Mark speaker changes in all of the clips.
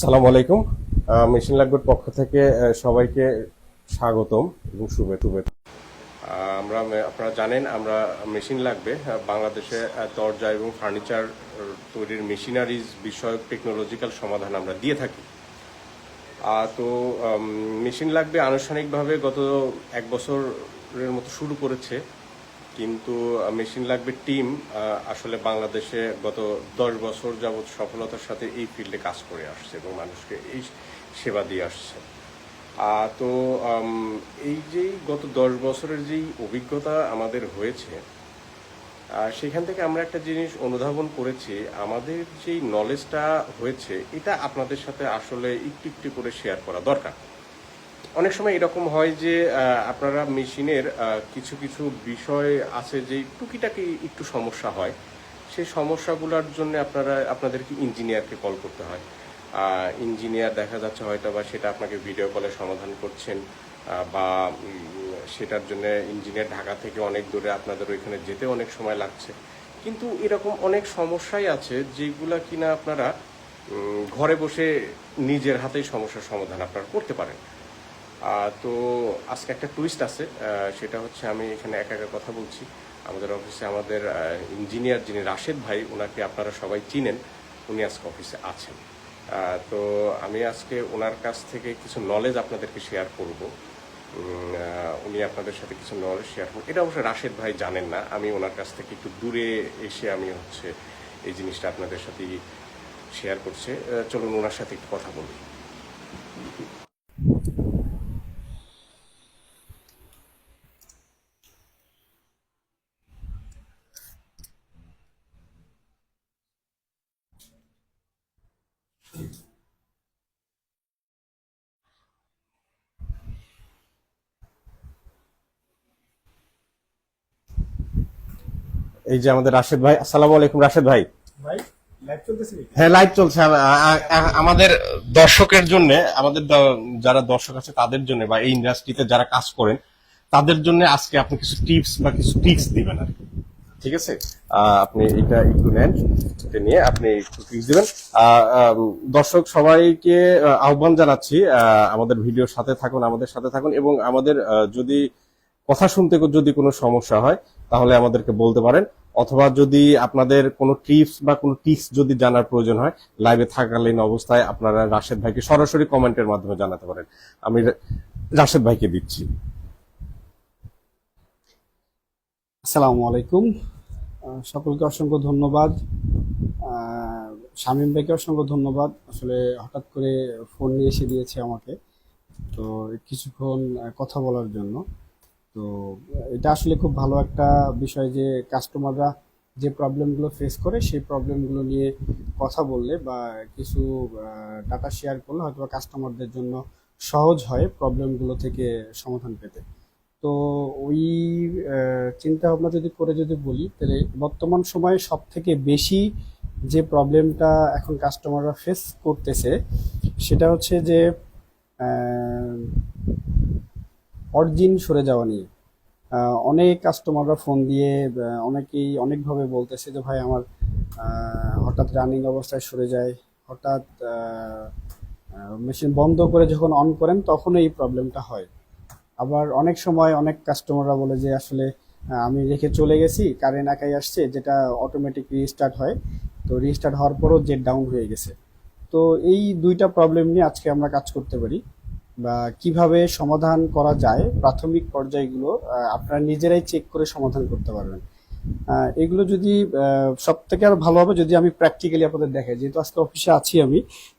Speaker 1: আসসালামু আলাইকুম। মেশিন লাগবের পক্ষ থেকে সবাইকে স্বাগতম এবং শুভে- শুভেচ্ছা আমরা আপনারা জানেন, আমরা মেশিন লাগবে। বাংলাদেশে দরজা এবং ফার্নিচার তৈরির মেশিনারিজ বিষয়ক টেকনোলজিক্যাল সমাধান আমরা দিয়ে থাকি। তো মেশিন লাগবে আনুষ্ঠানিকভাবে গত এক বছরের মতো শুরু করেছে। কিন্তু মেশিন লাগবে টিম আসলে বাংলাদেশে গত দশ বছর যাবৎ সফলতার সাথে এই ফিল্ডে কাজ করে আসছে এবং মানুষকে এই সেবা দিয়ে আসছে। তো এই যে গত দশ বছরের যেই অভিজ্ঞতা আমাদের হয়েছে সেখান থেকে আমরা একটা জিনিস অনুধাবন করেছি, আমাদের যেই নলেজটা হয়েছে, এটা আপনাদের সাথে আসলে একটু একটু করে শেয়ার করা দরকার। অনেক সময় এরকম হয় যে আপনারা মেশিনের কিছু কিছু বিষয় আছে যে টুকিটাকি একটু সমস্যা হয়। সেই সমস্যাগুলোর জন্য আপনারা, আপনাদেরকে ইঞ্জিনিয়ারকে কল করতে হয়। ইঞ্জিনিয়ার দেখা যাচ্ছে হয়তো বা সেটা আপনাকে ভিডিও কলে সমাধান করছেন বা সেটার জন্য ইঞ্জিনিয়ার ঢাকা থেকে অনেক দূরে আপনাদের ওইখানে যেতে অনেক সময় লাগছে। কিন্তু এরকম অনেক সমস্যাই আছে যেগুলা কিনা আপনারা ঘরে বসে নিজের হাতেই সমস্যার সমাধান আপনারা করতে পারেন। তো আজকে একটা টুইস্ট আছে সেটা হচ্ছে আমি এখানে একা একা কথা বলছি। আমাদের অফিসে আমাদের ইঞ্জিনিয়ার যিনি রাশেদ ভাই ওনাকে আপনারা সবাই চিনেন, উনি আজকে অফিসে আছেন। তো আমি আজকে ওনার কাছ থেকে কিছু নলেজ আপনাদেরকে শেয়ার করব। উনি আপনাদের সাথে কিছু নলেজ শেয়ার করবেন এটা অবশ্যই রাশেদ ভাই জানেন না, আমি ওনার কাছ থেকে একটু দূরে এসে আমি হচ্ছে এই জিনিসটা আপনাদের সাথে শেয়ার করছে। চলুন ওনার সাথে একটু কথা বলি। এই যে আমাদের রাশেদ ভাই আসসালামু আলাইকুম রাশেদ ভাই
Speaker 2: ভাই?
Speaker 1: হ্যাঁ লাইভ চলছে আমাদের দর্শকের জন্য আমাদের যারা দর্শক আছে তাদের জন্য বা এই ইন্ডাস্ট্রিতে যারা কাজ করেন তাদের জন্য আজকে আপনি কিছু টিপস বা কিছু ট্রিক্স দিবেন আর কি। ঠিক আছে? আপনি এটা একটু নেন, এটা নিয়ে আপনি একটু ট্রিক্স দিবেন। দর্শক সবাইকে আহ্বান জানাচ্ছি আমাদের ভিডিওর সাথে থাকুন, আমাদের সাথে থাকুন এবং আমাদের যদি কথা শুনতে যদি কোনো সমস্যা হয়, তাহলে আমাদেরকে বলতে পারেন। অথবা যদি আপনাদের কোনো টিপস বা কোনো টিপস যদি জানার প্রয়োজন হয় লাইভে থাকালীন অবস্থায় আপনারা রাশেদ ভাইকে সরাসরি কমেন্টের মাধ্যমে জানাতে পারেন। আমি রাশেদ ভাইকে দিচ্ছি।
Speaker 2: আসসালামু আলাইকুম। সকলকে অসংখ্য ধন্যবাদ। শামীম ভাইকে অসংখ্য ধন্যবাদ। আসলে হঠাৎ করে ফোন নিয়ে এসে দিয়েছে আমাকে। তো কিছুক্ষণ কথা বলার জন্য। তো এটা আসলে খুব ভালো একটা বিষয় যে কাস্টমাররা যে প্রবলেমগুলো ফেস করে, সেই প্রবলেমগুলো নিয়ে কথা বললে বা কিছু ডাটা শেয়ার করলে হয়তো কাস্টমারদের জন্য সহজ হয় প্রবলেমগুলো থেকে সমাধান পেতে। তো ওই চিন্তা ভাবনা যদি করে যদি বলি, তাহলে বর্তমান সময়ে সব থেকে বেশি যে প্রবলেমটা এখন কাস্টমাররা ফেস করতেছে, সেটা হচ্ছে যে অরিজিন সরে যাওয়া নিয়ে। অনেক কাস্টমাররা ফোন দিয়ে অনেকেই অনেকভাবে বলতেছে যে, ভাই, আমার হঠাৎ রানিং অবস্থায় সরে যায়। হঠাৎ মেশিন বন্ধ করে যখন অন করেন তখন এই প্রবলেমটা হয়। আবার অনেক সময় অনেক কাস্টমাররা বলে যে আসলে আমি রেখে চলে গেছি কারেন্ট একাই আসছে, যেটা অটোমেটিক রিস্টার্ট হয়। তো রিস্টার্ট হওয়ার পরও জেট ডাউন হয়ে গেছে। তো এই দুইটা প্রবলেম নিয়ে আজকে আমরা কাজ করতে পারি বা কীভাবে সমাধান করা যায়, প্রাথমিক পর্যায়গুলো আপনারা নিজেরাই চেক করে সমাধান করতে পারবেন। এগুলো যদি সব থেকে আরও ভালো হবে যদি আমি প্র্যাকটিক্যালি আপনাদের দেখাই। যেহেতু আজকে অফিসে আছি আমি,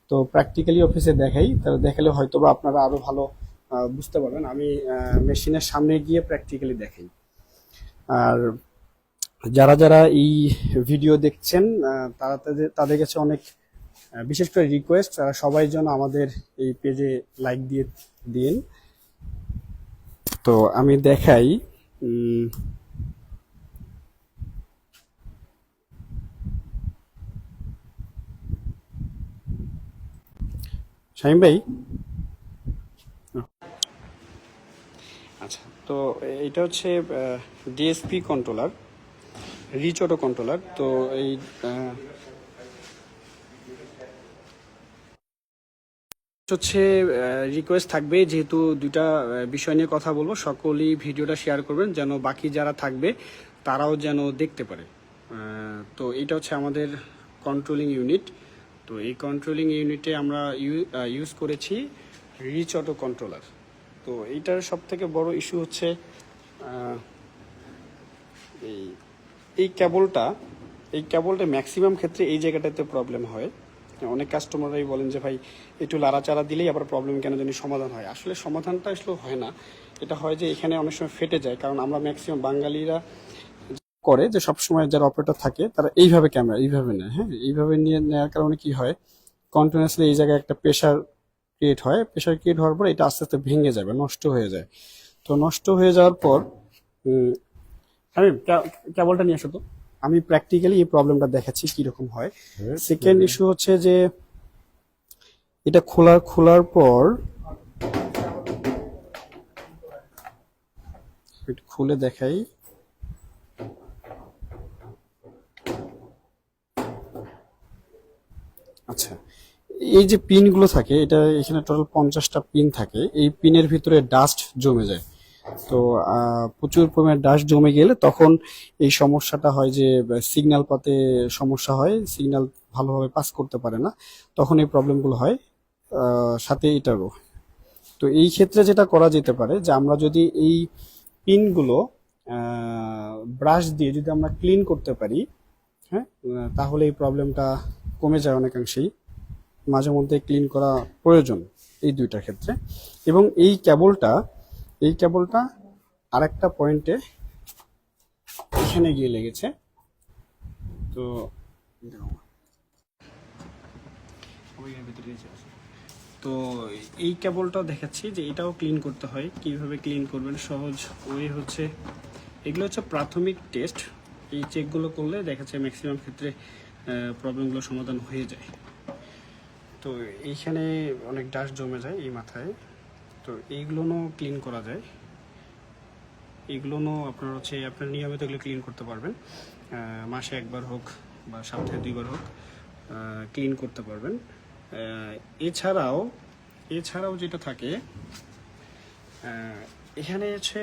Speaker 2: তো প্র্যাকটিক্যালি অফিসে দেখাই, তাহলে দেখালে হয়তো বা আপনারা আরও ভালো বুঝতে পারবেন, আমি মেশিনের সামনে গিয়ে প্র্যাকটিক্যালি দেখাই। আর যারা যারা এই ভিডিও দেখছেন তারা তাদের তাদের কাছে অনেক বিশেষ করে রিকোয়েস্ট তারা সবাই যেন আমাদের এই পেজে লাইক দিয়ে, দিন। তো আমি দেখাই শাহিম ভাই আচ্ছা তো এটা হচ্ছে DSP controller reach auto controller তো এই হচ্ছে রিকোয়েস্ট থাকবে, যেহেতু দুইটা বিষয় নিয়ে কথা বলব, সকলেই ভিডিওটা শেয়ার করবেন, যেন বাকি যারা থাকবে, তারাও যেন দেখতে পারে। তো এটা হচ্ছে আমাদের কন্ট্রোলিং ইউনিট তো এই কন্ট্রোলিং ইউনিটে আমরা ইউজ করেছি রিচ অটো কন্ট্রোলার তো এইটার সব থেকে বড় ইস্যু হচ্ছে এই এই কেবলটা এই কেবলটা ম্যাক্সিমাম ক্ষেত্রে এই জায়গাটাতে প্রবলেম হয়। অনেক কাস্টমাররাই বলেন যে, ভাই, একটু লাড়াচাড়া দিলেই আবার প্রবলেম কেন জানি সমাধান হয়। আসলে সমাধানটা আসলে হয় না। এটা হয় যে, এখানে অনেক সময় ফেটে যায়, কারণ আমরা ম্যাক্সিমাম বাঙালিরা করে যে সব সময় যারা অপারেটর থাকে, তারা এইভাবে ক্যামেরা এইভাবে নেয় হ্যাঁ? এইভাবে নিয়ে নেওয়ার কারণে কি হয় কন্টিনিউয়াসলি এই জায়গায় একটা প্রেশার ক্রিয়েট হয় প্রেশার ক্রিয়েট হওয়ার পর এটা আস্তে আস্তে ভেঙে যাবে নষ্ট হয়ে যায়। তো নষ্ট হয়ে যাওয়ার পর আমি কেবলটা নিয়ে আসো তো। আমি প্র্যাকটিক্যালি এই প্রবলেমটা দেখাচ্ছি কীরকম হয়। সেকেন্ড ইস্যু হচ্ছে যে এটা খোলা খোলার পর খুলে দেখাই। আচ্ছা। এই যে পিনগুলো থাকে, এটা এখানে টোটাল পঞ্চাশটা পিন থাকে, এই পিনের ভিতরে ডাস্ট জমে যায়। তো প্রচুর পরিমাণে ডাস্ট জমে গেলে তখন এই সমস্যাটা হয় যে সিগন্যাল পাতে সমস্যা হয় সিগন্যাল ভালোভাবে পাস করতে পারে না, তখন এই প্রবলেমগুলো হয় সাথে এটারও। তো এই ক্ষেত্রে যেটা করা যেতে পারে যে, আমরা যদি এই পিনগুলো ব্রাশ দিয়ে যদি আমরা ক্লিন করতে পারি হ্যাঁ তাহলে এই প্রবলেমটা কমে যায় অনেকাংশেই। মাঝে মধ্যে ক্লিন করা প্রয়োজন এই দুইটার ক্ষেত্রে। এবং এই কেবলটা এই কেবলটা আরেকটা পয়েন্টে এখানে গিয়ে লেগেছে। তো তো এই কেবলটা দেখাচ্ছি যে এটাও ক্লিন করতে হয়। কীভাবে ক্লিন করবেন? সহজ ওয়ে হচ্ছে, এগুলো হচ্ছে প্রাথমিক টেস্ট এই চেকগুলো করলে দেখা যাচ্ছে ম্যাক্সিমাম ক্ষেত্রে প্রবলেমগুলো সমাধান হয়ে যায়। তো এইখানে অনেক ডাস্ট জমে যায় এই মাথায়। তো এইগুলোও ক্লিন করা যায়। এগুলোও আপনার হচ্ছে, আপনার নিয়মিত এগুলো ক্লিন করতে পারবেন। মাসে একবার হোক বা সপ্তাহে দুইবার হোক ক্লিন করতে পারবেন। এছাড়াও এছাড়াও যেটা থাকে এখানে হচ্ছে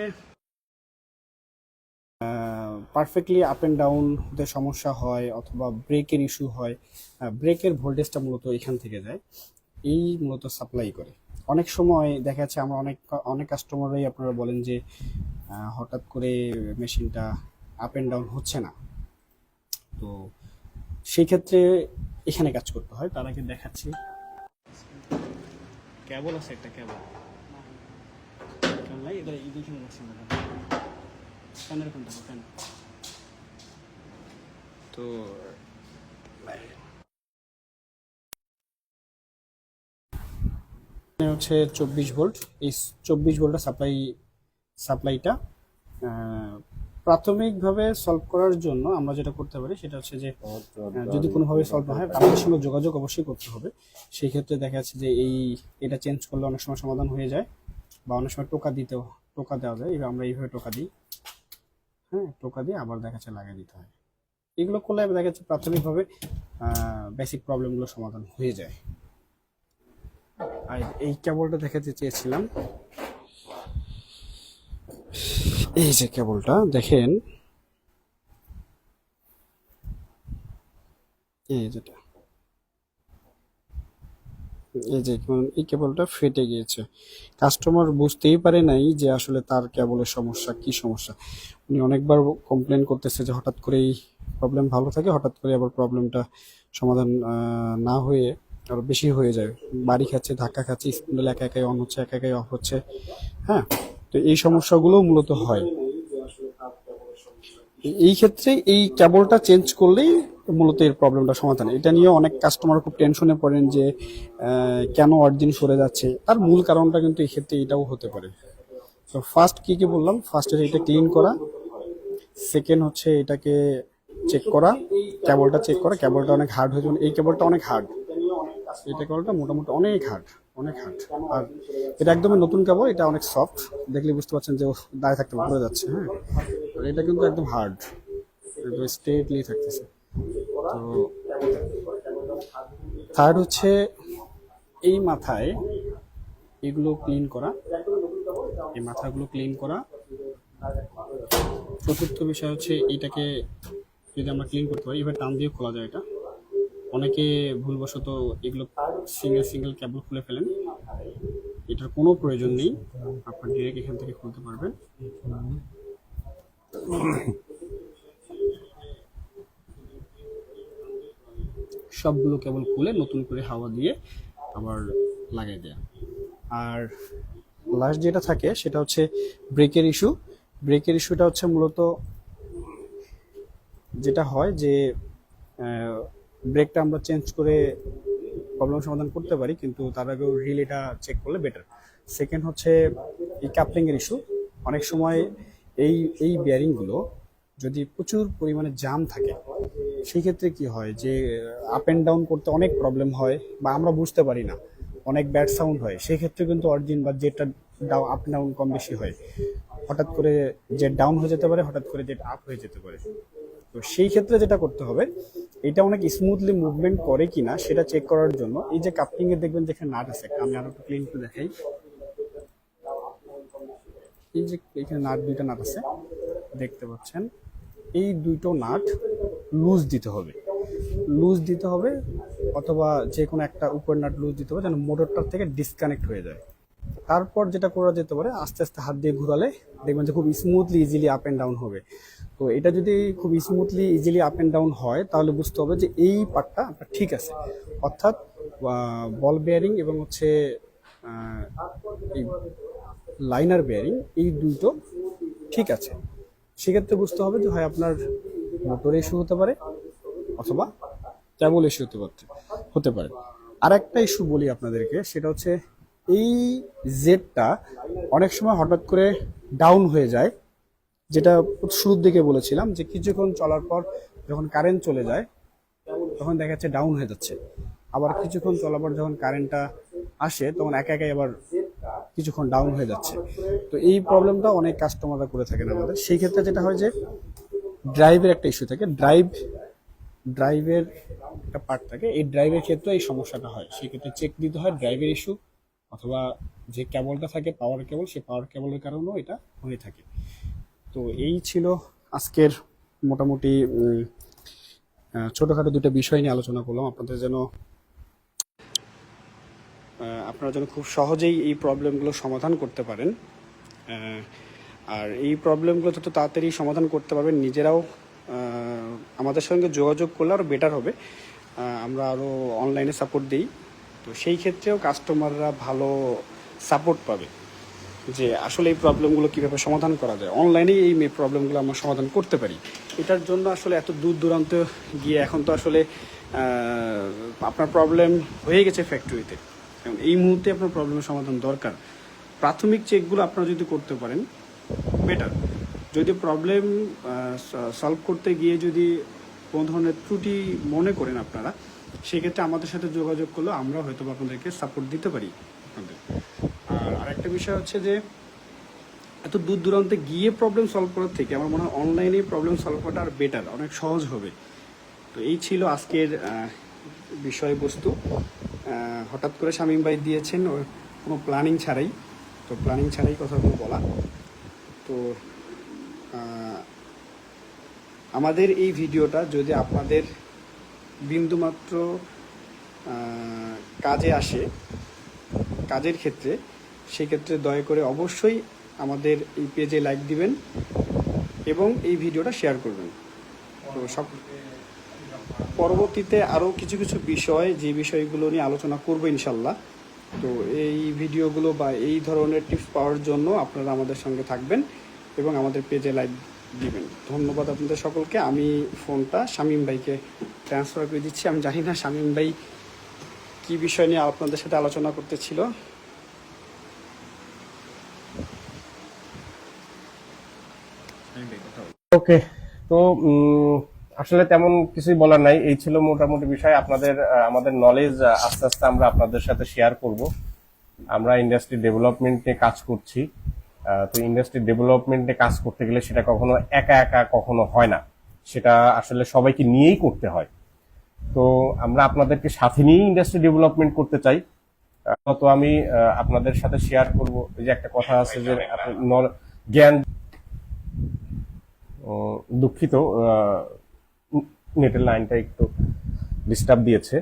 Speaker 2: পারফেক্টলি আপ অ্যান্ড ডাউন হতে সমস্যা হয় অথবা ব্রেকের ইস্যু হয় ব্রেকের ভোল্টেজটা মূলত এখান থেকে যায়, এই মূলত সাপ্লাই করে। অনেক সময় দেখা যাচ্ছে আমরা অনেক অনেক কাস্টমাররাই আপনারা বলেন যে হঠাৎ করে মেশিনটা আপ অ্যান্ড ডাউন হচ্ছে না। তো সেই ক্ষেত্রে এখানে কাজ করতে হয়, তার আগে দেখাচ্ছি। কেবল আছে একটা কেবল। এটা এইদিকে রাখছি না ফ্যানের কোনটা? ফ্যান। তো হচ্ছে চব্বিশ ভোল্ট। এই চব্বিশ ভোল্টের সাপ্লাই সাপ্লাইটা প্রাথমিকভাবে সলভ করার জন্য আমরা যেটা করতে পারি সেটা হচ্ছে যে আহ, যদি কোনোভাবে সলভ না হয় আমাদের সঙ্গে যোগাযোগ অবশ্যই করতে হবে। সেই ক্ষেত্রে দেখা যাচ্ছে যে এই এটা চেঞ্জ করলে অনেক সময় সমাধান হয়ে যায় বা অনেক সময় টোকা দিতেও টোকা দেওয়া যায়। এবার আমরা এইভাবে টোকা দিই। হ্যাঁ টোকা দিয়ে আবার দেখা যাচ্ছে লাগিয়ে দিতে হয়। এগুলো করলে দেখা যাচ্ছে প্রাথমিকভাবে বেসিক প্রবলেমগুলো সমাধান হয়ে যায়। আর এই কেবলটা দেখাতে চেয়েছিলাম। এই যে কেবলটা দেখেন। এই যেটা এই যে এই কেবলটা ফেটে গিয়েছে। কাস্টমার বুঝতেই পারে নাই যে আসলে তার কেবলের সমস্যা, কি সমস্যা। উনি অনেকবার কমপ্লেন করতেছে যে হঠাৎ করেই প্রবলেম ভালো থাকে, হঠাৎ করে আবার প্রবলেমটা সমাধান না হয়ে আরও বেশি হয়ে যায়। বাড়ি খাচ্ছে, ধাক্কা খাচ্ছে স্পিন্ডল একা একাই অন হচ্ছে, একা একাই অফ হচ্ছে হ্যাঁ? তো এই সমস্যাগুলো মূলত হয়। এই ক্ষেত্রে এই কেবলটা চেঞ্জ করলেই মূলত এর প্রবলেমটা সমাধান এটা নিয়ে অনেক কাস্টমার খুব টেনশনে পড়েন যে কেন অরিজিন সরে যাচ্ছে। তার মূল কারণটা কিন্তু এই ক্ষেত্রে এটাও হতে পারে। তো ফার্স্ট কি কি বললাম? ফার্স্ট এটা ক্লিন করা। সেকেন্ড হচ্ছে এটাকে চেক করা কেবলটা চেক করা কেবলটা অনেক হার্ড হয়ে যাবে। এই কেবলটা অনেক হার্ড এটা কেবলটা মোটামুটি অনেক হার্ড অনেক হার্ড আর এটা একদমই নতুন কেবল এটা অনেক সফট দেখলে বুঝতে পারছেন যে দাঁড়িয়ে থাকতে পড়ে যাচ্ছে হ্যাঁ? আর এটা কিন্তু একদম হার্ড একদম স্ট্রেটলি থাকতেছে। তো থার্ড হচ্ছে এই মাথায় এগুলো ক্লিন করা। এই মাথাগুলো ক্লিন করা। চতুর্থ বিষয় হচ্ছে এটাকে যদি আমরা ক্লিন করতে পারি, এবার টান দিয়ে খোলা যায় এটা। অনেকে ভুলবশত এগুলো সিঙ্গেল সিঙ্গেল কেবল খুলে ফেলেন। এটার কোনো প্রয়োজন নেই। আপনার ডিরেক্ট এখান থেকে খুলতে পারবেন। সবগুলো কেবল খুলে নতুন করে হাওয়া দিয়ে আবার লাগাই দেয়া। আর লাস্ট যেটা থাকে, সেটা হচ্ছে ব্রেকের ইস্যু ব্রেকের ইস্যুটা হচ্ছে মূলত যেটা হয় যে ব্রেকটা আমরা চেঞ্জ করে প্রবলেম সমাধান করতে পারি, কিন্তু তার আগেও রিলেটা চেক করলে বেটার সেকেন্ড হচ্ছে এই কাপলিংয়ের ইস্যু অনেক সময় এই এই বেয়ারিংগুলো যদি প্রচুর পরিমাণে জাম থাকে, সেই ক্ষেত্রে কি হয় যে আপ অ্যান্ড ডাউন করতে অনেক প্রবলেম হয় বা আমরা বুঝতে পারি না, অনেক ব্যাড সাউন্ড হয়, সেই ক্ষেত্রে কিন্তু অরিজিন বা যেটা ডাউ আপ ডাউন কম বেশি হয়। হঠাৎ করে জেট ডাউন হয়ে যেতে পারে, হঠাৎ করে জেট আপ হয়ে যেতে পারে। তো সেই ক্ষেত্রে যেটা করতে হবে, এটা অনেক স্মুথলি মুভমেন্ট করে কিনা সেটা চেক করার জন্য এই যে এর দেখবেন যেখানে নাট আছে। আমি আরও একটু ক্লিন করে দেখাই। এই যে এখানে নাট দুইটা নাট আছে, দেখতে পাচ্ছেন। এই দুটো নাট লুজ দিতে হবে। লুজ দিতে হবে অথবা যে কোনো একটা উপর নাট লুজ দিতে হবে যেন মোটরটার থেকে ডিসকানেক্ট হয়ে যায়। তারপর যেটা করা যেতে পারে, আস্তে আস্তে হাত দিয়ে ঘোরালে দেখবেন যে খুব smoothly easily up and down হবে। তো এটা যদি খুব smoothly easily up and down হয়, তাহলে বুঝতে হবে যে এই পার্টটা আপনার ঠিক আছে। অর্থাৎ বল বেয়ারিং এবং হচ্ছে এই লাইনার বেয়ারিং এই দুটো ঠিক আছে। সেক্ষেত্রে বুঝতে হবে যে হয় আপনার মোটর ইস্যু হতে পারে অথবা কেবল ইস্যু হতে পারে হতে পারে। আর একটা ইস্যু বলি আপনাদেরকে, সেটা হচ্ছে এই জেডটা অনেক সময় হঠাৎ করে ডাউন হয়ে যায়। যেটা শুরুর দিকে বলেছিলাম যে কিছুক্ষণ চলার পর যখন কারেন্ট চলে যায়, তখন দেখা যাচ্ছে ডাউন হয়ে যাচ্ছে। আবার কিছুক্ষণ চলার পর যখন কারেন্টটা আসে, তখন একা একাই আবার কিছুক্ষণ ডাউন হয়ে যাচ্ছে। তো এই প্রবলেমটা অনেক কাস্টমাররা করে থাকেন আমাদের। সেই ক্ষেত্রে যেটা হয় যে ড্রাইভের একটা ইস্যু থাকে। ড্রাইভ ড্রাইভের একটা পার্ট থাকে। এই ড্রাইভের ক্ষেত্রে এই সমস্যাটা হয়। সেক্ষেত্রে চেক দিতে হয় ড্রাইভের ইস্যু অথবা যে কেবলটা থাকে পাওয়ার কেবল সেই পাওয়ার কেবলের কারণেও এটা হয়ে থাকে। তো এই ছিল আজকের মোটামুটি ছোটখাটো দুটো বিষয় নিয়ে আলোচনা করলাম। আপনাদের যেন আপনারা যেন খুব সহজেই এই প্রবলেমগুলো সমাধান করতে পারেন। আর এই প্রবলেমগুলো যত তাড়াতাড়ি সমাধান করতে পারবেন, নিজেরাও আমাদের সঙ্গে যোগাযোগ করলে আরও বেটার হবে। আমরা আরও অনলাইনে সাপোর্ট দিই। তো সেই ক্ষেত্রেও কাস্টমাররা ভালো সাপোর্ট পাবে। যে আসলে এই প্রবলেমগুলো কীভাবে সমাধান করা যায়। অনলাইনেই এই প্রবলেমগুলো আমরা সমাধান করতে পারি। এটার জন্য আসলে এত দূর দূরান্ত গিয়ে এখন তো আসলে আপনার প্রবলেম হয়ে গেছে ফ্যাক্টরিতে এখন এই মুহূর্তে আপনার প্রবলেমের সমাধান দরকার। প্রাথমিক চেকগুলো আপনারা যদি করতে পারেন বেটার যদি প্রবলেম সলভ করতে গিয়ে যদি কোনো ধরনের ত্রুটি মনে করেন আপনারা, সেক্ষেত্রে আমাদের সাথে যোগাযোগ করলে আমরা হয়তো আপনাদেরকে সাপোর্ট দিতে পারি আপনাদের। আর আরেকটা বিষয় হচ্ছে যে, এত দূর দূরান্তে গিয়ে প্রবলেম সলভ করার থেকে আমার মনে হয় অনলাইনে প্রবলেম সলভ করাটা আর বেটার অনেক সহজ হবে। তো এই ছিল আজকের বিষয়বস্তু। হঠাৎ করে শামীম ভাই দিয়েছেন কোনো প্ল্যানিং ছাড়াই। তো প্ল্যানিং ছাড়াই কথাগুলো বলা। তো আমাদের এই ভিডিওটা যদি আপনাদের বিন্দুমাত্র কাজে আসে, কাজের ক্ষেত্রে সেক্ষেত্রে দয়া করে অবশ্যই আমাদের এই পেজে লাইক দিবেন এবং এই ভিডিওটা শেয়ার করবেন। তো সব পরবর্তীতে আরও কিছু কিছু বিষয়, যে বিষয়গুলো নিয়ে আলোচনা করব ইনশাল্লাহ। তো এই ভিডিওগুলো বা এই ধরনের টিপস পাওয়ার জন্য আপনারা আমাদের সঙ্গে থাকবেন এবং আমাদের পেজে লাইক দিবেন। ধন্যবাদ আপনাদের সকলকে। আমি ফোনটা শামীম ভাইকে ট্রান্সফার করে দিচ্ছি। আমি জানি না শামীম ভাই কী বিষয় নিয়ে আপনাদের সাথে আলোচনা করতে
Speaker 1: ওকে। তো আসলে তেমন কিছুই বলার নাই। এই ছিল মোটামুটি বিষয়। আপনাদের আমাদের নলেজ আস্তে আস্তে আমরা আপনাদের সাথে শেয়ার করব। আমরা ইন্ডাস্ট্রি ডেভেলপমেন্ট নিয়ে কাজ করছি। তো ইন্ডাস্ট্রি ডেভেলপমেন্টে কাজ করতে গেলে সেটা কখনো একা একা কখনো হয় না। সেটা আসলে সবাইকে নিয়েই করতে হয়। তো আমরা আপনাদেরকে সাথে নিয়েই ইন্ডাস্ট্রি ডেভেলপমেন্ট করতে চাই। তো আমি আপনাদের সাথে শেয়ার করব। এই যে একটা কথা আছে যে জ্ঞান দুঃখিত নেটের লাইনটা একটু ডিস্টার্ব দিয়েছে।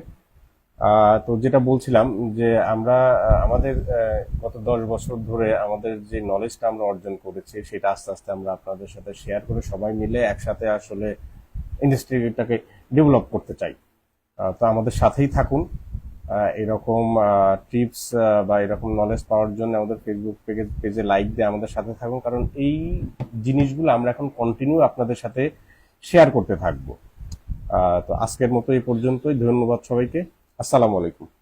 Speaker 1: তো যেটা বলছিলাম যে আমরা আমাদের গত দশ বছর ধরে আমাদের যে নলেজটা আমরা অর্জন করেছি, সেটা আস্তে আস্তে আমরা আপনাদের সাথে শেয়ার করে সবাই মিলে একসাথে আসলে ইন্ডাস্ট্রিটাকে ডেভেলপ করতে চাই। তো আমাদের সাথেই থাকুন। এরকম টিপস বা এরকম নলেজ পাওয়ার জন্য আমাদের ফেসবুক পেজে পেজে লাইক দিয়ে আমাদের সাথে থাকুন। কারণ এই জিনিসগুলো আমরা এখন কন্টিনিউ আপনাদের সাথে শেয়ার করতে থাকব। তো আজকের মতো এই পর্যন্তই। ধন্যবাদ সবাইকে। আসসালামু আলাইকুম।